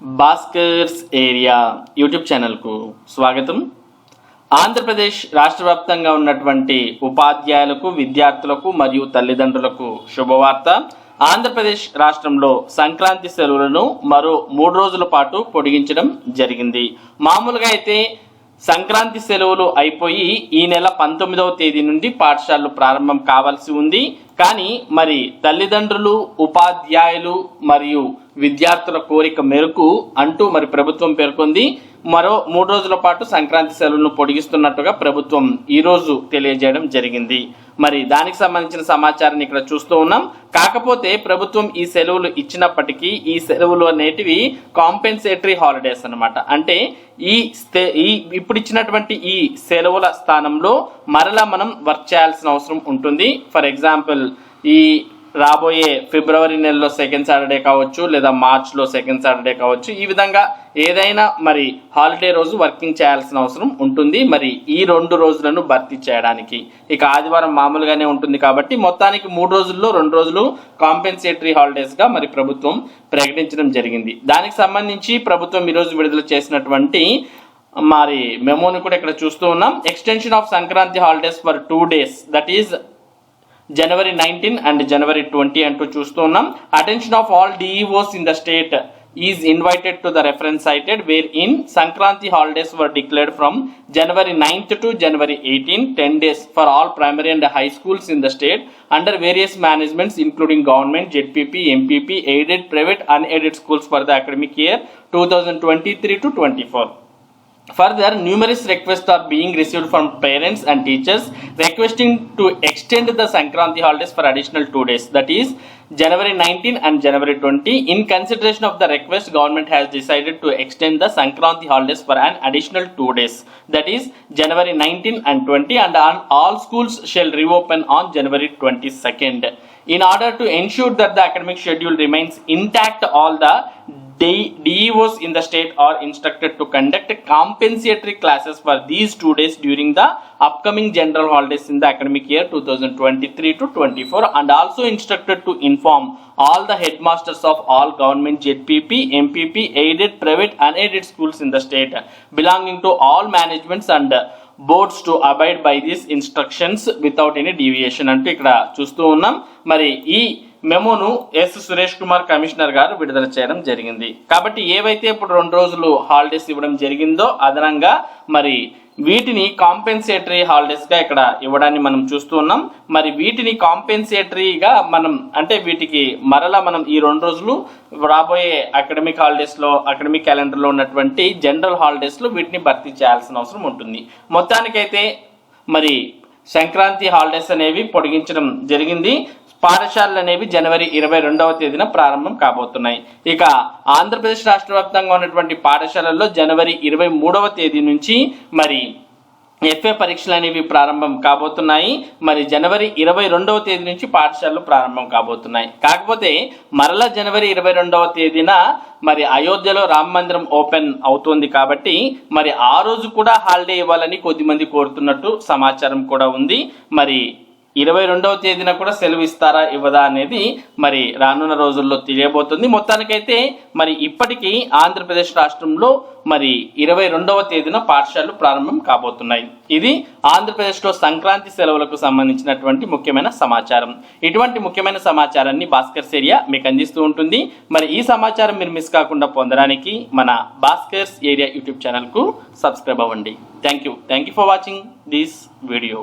Bhaskar's area YouTube ఛానల్కు స్వాగతం. ఆంధ్రప్రదేశ్ రాష్ట్ర వ్యాప్తంగా ఉన్నటువంటి ఉపాధ్యాయులకు విద్యార్థులకు మరియు తల్లిదండ్రులకు శుభవార్త. ఆంధ్రప్రదేశ్ రాష్ట్రంలో సంక్రాంతి సెలవులను మరో మూడు రోజుల పాటు పొడిగించడం జరిగింది. మామూలుగా అయితే సంక్రాంతి సెలవులు అయిపోయి ఈ నెల పంతొమ్మిదవ తేదీ నుండి పాఠశాలలు ప్రారంభం కావాల్సి ఉంది. కానీ మరి తల్లిదండ్రులు ఉపాధ్యాయులు మరియు విద్యార్థుల కోరిక మేరకు అంటూ మరి ప్రభుత్వం పేర్కొంది. మరో మూడు రోజుల పాటు సంక్రాంతి సెలవులను పొడిగిస్తున్నట్టుగా ప్రభుత్వం ఈ రోజు తెలియజేయడం జరిగింది. మరి దానికి సంబంధించిన సమాచారాన్ని ఇక్కడ చూస్తూ ఉన్నాం. కాకపోతే ప్రభుత్వం ఈ సెలవులు ఇచ్చినప్పటికీ ఈ సెలవులు అనేటివి కాంపెన్సేటరీ హాలిడేస్ అనమాట అంటే ఈ స్తే- ఈ ఇప్పుడు ఇచ్చినటువంటి ఈ సెలవుల స్థానంలో మరలా మనం వర్క్ చేయాల్సిన అవసరం ఉంటుంది. ఫర్ ఎగ్జాంపుల్ ఈ రాబోయే ఫిబ్రవరి నెలలో సెకండ్ సాటర్డే కావచ్చు లేదా మార్చ్లో సెకండ్ సాటర్డే కావచ్చు ఈ విధంగా ఏదైనా మరి హాలిడే రోజు వర్కింగ్ చేయాల్సిన అవసరం ఉంటుంది. మరి ఈ రెండు రోజులను భర్తీ చేయడానికి. ఇక ఆదివారం మామూలుగానే ఉంటుంది కాబట్టి మొత్తానికి మూడు రోజుల్లో రెండు రోజులు కాంపెన్సేటరీ హాలిడేస్గా మరి ప్రభుత్వం ప్రకటించడం జరిగింది. దానికి సంబంధించి ప్రభుత్వం ఈరోజు విడుదల చేసినటువంటి మరి మెమోని కూడా ఇక్కడ చూస్తూ ఉన్నాం. Extension of Sankranti holidays for two days that is January nineteen and January twenty అంటూ చూస్తూ ఉన్నాం. Attention of all DEOs in the state is invited to the reference cited where in Sankranti holidays were declared from January ninth to January eighteen ten days for all primary and high schools in the state under various managements including government ZPP MPP aided private unaided schools for the academic year two thousand twenty three to twenty four Further, numerous requests are being received from parents and teachers requesting to extend the Sankranti holidays for additional two days. That is, January 19 and January 20. In consideration of the request, government has decided to extend the Sankranti holidays for an additional two days. That is, January 19 and 20, and all schools shall reopen on January 22nd. In order to ensure that the academic schedule remains intact, all the DEOs in the state are instructed to conduct compensatory classes for these two days during the upcoming general holidays in the academic year 2023 to 24 and also instructed to inform all the headmasters of all government ZPP, MPP, aided, private, unaided schools in the state belonging to all managements and boards to abide by these instructions without any deviation అంటూ ఇక్కడ చూస్తూ ఉన్నాం మరి ఈ మెమోను S Suresh Kumar commissioner గారు విడుదల చేయడం జరిగింది. కాబట్టి ఏవైతే ఇప్పుడు రెండు రోజులు హాలిడేస్ ఇవ్వడం జరిగిందో అదనంగా మరి వీటిని కాంపెన్సేటరీ హాలిడేస్గా ఇక్కడ ఇవ్వడాన్ని మనం చూస్తూ ఉన్నాం. మరి వీటిని కాంపెన్సేటరీగా మనం అంటే వీటికి మరలా మనం ఈ రెండు రోజులు రాబోయే అకాడమిక్ హాలిడేస్లో అకాడమిక్ క్యాలెండర్లో ఉన్నటువంటి జనరల్ హాలిడేస్లో వీటిని భర్తీ చేయాల్సిన అవసరం ఉంటుంది. మొత్తానికైతే మరి సంక్రాంతి హాలిడేస్ అనేవి పొడిగించడం జరిగింది. పాఠశాలలు అనేవి జనవరి ఇరవై రెండవ తేదీన ప్రారంభం కాబోతున్నాయి. ఇక ఆంధ్రప్రదేశ్ రాష్ట్ర వ్యాప్తంగా ఉన్నటువంటి పాఠశాలల్లో జనవరి ఇరవై మూడవ తేదీ నుంచి మరి ఎఫ్ఏ పరీక్షలు అనేవి ప్రారంభం కాబోతున్నాయి. మరి జనవరి ఇరవై రెండవ తేదీ నుంచి పాఠశాలలు ప్రారంభం కాబోతున్నాయి. కాకపోతే మరలా జనవరి ఇరవై రెండవ తేదీన మరి అయోధ్యలో రామ మందిరం ఓపెన్ అవుతుంది కాబట్టి మరి ఆ రోజు కూడా హాలిడే ఇవ్వాలని కొద్దిమంది కోరుతున్నట్టు సమాచారం కూడా ఉంది. మరి ఇరవై రెండవ తేదీన కూడా సెలవు ఇస్తారా ఇవ్వదా అనేది మరి రానున్న రోజుల్లో తెలియబోతుంది. మొత్తానికైతే మరి ఇప్పటికీ ఆంధ్రప్రదేశ్ రాష్ట్రంలో మరి ఇరవై రెండవ తేదీన పాఠశాలలు ప్రారంభం కాబోతున్నాయి. ఇది ఆంధ్రప్రదేశ్లో సంక్రాంతి సెలవులకు సంబంధించినటువంటి ముఖ్యమైన సమాచారం. ఇటువంటి ముఖ్యమైన సమాచారాన్ని భాస్కర్స్ ఏరియా మీకు అందిస్తూ ఉంటుంది. మరి ఈ సమాచారం మీరు మిస్ కాకుండా పొందడానికి మన భాస్కర్స్ ఏరియా యూట్యూబ్ ఛానల్కు సబ్స్క్రైబ్ అవ్వండి. Thank you. Thank you for watching this video.